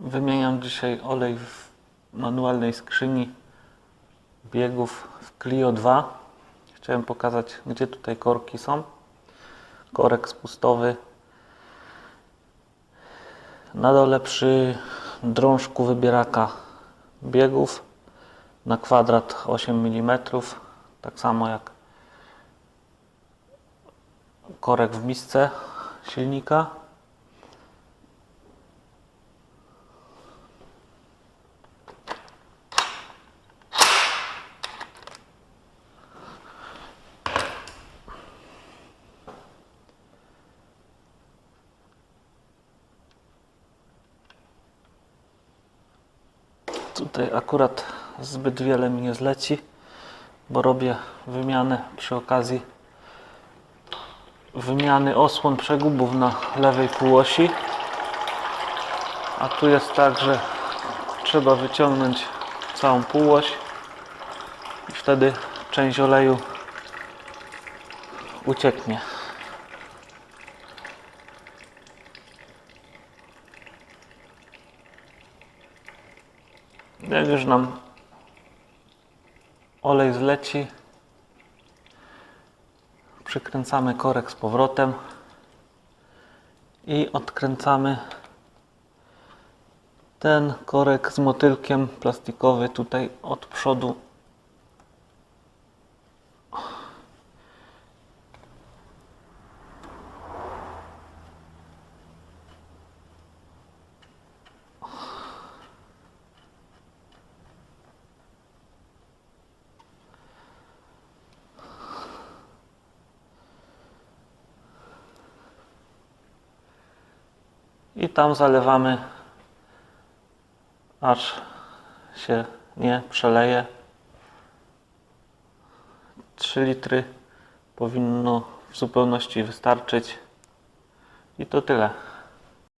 Wymieniam dzisiaj olej w manualnej skrzyni biegów w Clio 2. Chciałem pokazać, gdzie tutaj korki są. Korek spustowy. Na dole przy drążku wybieraka biegów na kwadrat 8 mm. Tak samo jak korek w misce silnika. Tutaj akurat zbyt wiele mi nie zleci, bo robię wymianę przy okazji wymiany osłon przegubów na lewej półosi. A tu jest tak, że trzeba wyciągnąć całą półoś i wtedy część oleju ucieknie. Jak już nam olej zleci, przykręcamy korek z powrotem i odkręcamy ten korek z motylkiem plastikowy tutaj od przodu. I tam zalewamy aż się nie przeleje. 3 litry powinno w zupełności wystarczyć. I to tyle